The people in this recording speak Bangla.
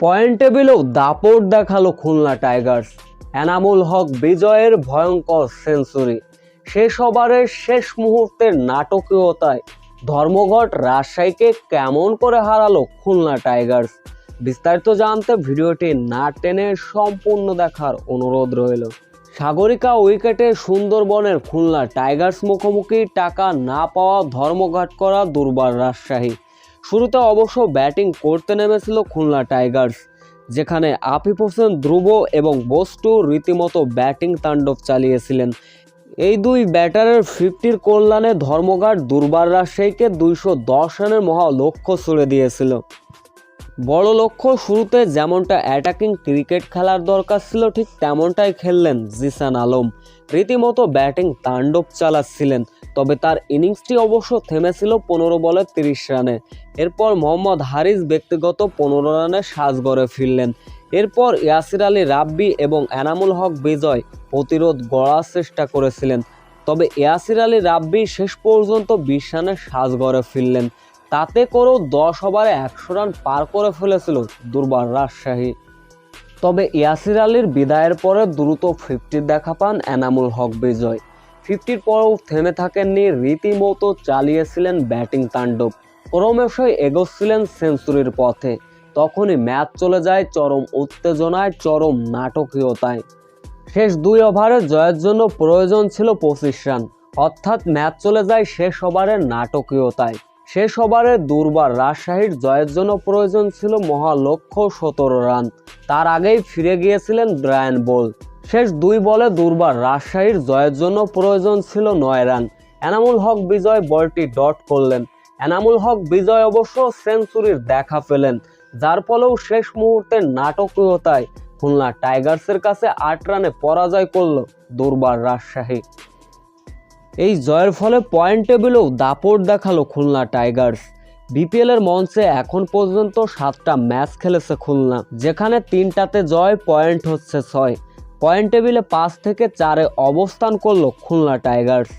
পয়েন্ট টেবিলেও দাপট দেখাল খুলনা টাইগার্স। এনামুল হক বিজয়ের ভয়ঙ্কর সেঞ্চুরি। শেষ ওভারের শেষ মুহূর্তের নাটকীয়তায় ধর্মঘট রাজশাহীকে কেমন করে হারালো খুলনা টাইগার্স? বিস্তারিত জানতে ভিডিওটি না টেনে সম্পূর্ণ দেখার অনুরোধ রইল। সাগরিকা উইকেটে সুন্দরবনের খুলনা টাইগার্স মুখোমুখি টাকা না পাওয়া ধর্মঘট করা দুর্বার রাজশাহী। শুরুতে অবশ্য ব্যাটিং করতে নেমেছিল খুলনা টাইগার্স, যেখানে আফিফ হোসেন ধ্রুব এবং বস্তু রীতিমতো ব্যাটিং তাণ্ডব চালিয়েছিলেন। এই দুই ব্যাটারের ফিফটির কল্যাণে ধর্মঘাট দুর্বার রাজশাহীকে দুইশো দশ রানের মহা লক্ষ্য ছুড়ে দিয়েছিল। বড় লক্ষ্য শুরুতে যেমনটা অ্যাটাকিং ক্রিকেট খেলার দরকার ছিল, ঠিক তেমনটাই খেললেন জিসান আলম। রীতিমতো ব্যাটিং তাণ্ডব চালাচ্ছিলেন, তবে তার ইনিংসটি অবশ্য থেমেছিল পনেরো বলে তিরিশ রানে। এরপর মোহাম্মদ হারিস ব্যক্তিগত পনেরো রানে সাজগড়ে ফিরলেন। এরপর ইয়াসির আলী রাব্বি এবং এনামুল হক বিজয় প্রতিরোধ গড়ার চেষ্টা করেছিলেন। তবে ইয়াসির আলী রাব্বি শেষ পর্যন্ত বিশ রানে সাজগড়ে ফিরলেন। তাতে করেও দশ ওভারে একশো রান পার করে ফেলেছিল দুর্বার রাজশাহী। তবে ইয়াসির আলীর বিদায়ের পরে দ্রুত ফিফটির দেখা পান এনামুল হক বিজয়। ফিফটির পরেও থেমে থাকেননি, রীতিমতো চালিয়েছিলেন ব্যাটিং তাণ্ডব। ক্রমশই এগোচ্ছিলেন সেঞ্চুরির পথে। তখনই ম্যাচ চলে যায় চরম উত্তেজনায়, চরম নাটকীয়তায়। শেষ দুই ওভারে জয়ের জন্য প্রয়োজন ছিল পঁচিশ রান। অর্থাৎ ম্যাচ চলে যায় শেষ ওভারের নাটকীয়তায়। শেষ ওভারে দুর্বার রাজশাহীর জয়ের জন্য প্রয়োজন ছিল মহালক্ষ্য সতেরো রান। তার আগেই ফিরে গিয়েছিলেন ব্রায়ান বোল। শেষ দুই বলে দুর্বার রাজশাহীর জয়ের জন্য প্রয়োজন ছিল নয় রান। এনামুল হক বিজয় বলটি ডট করলেন। এনামুল হক বিজয় অবশ্য সেঞ্চুরির দেখা পেলেন, যার ফলেও শেষ মুহূর্তের নাটকীয়তায় খুলনা টাইগার্সের কাছে আট রানে পরাজয় করল দুর্বার রাজশাহী। এই জয়ের ফলে পয়েন্ট টেবিলেও দাপট দেখাল খুলনা টাইগার্স বিপিএলের মঞ্চে এখন পর্যন্ত সাতটা ম্যাচ খেলেছে খুলনা, যেখানে তিনটাতে জয় পয়েন্ট হচ্ছে ছয়। পয়েন্ট টেবিলে পাঁচ থেকে চারে অবস্থান করল খুলনা টাইগার্স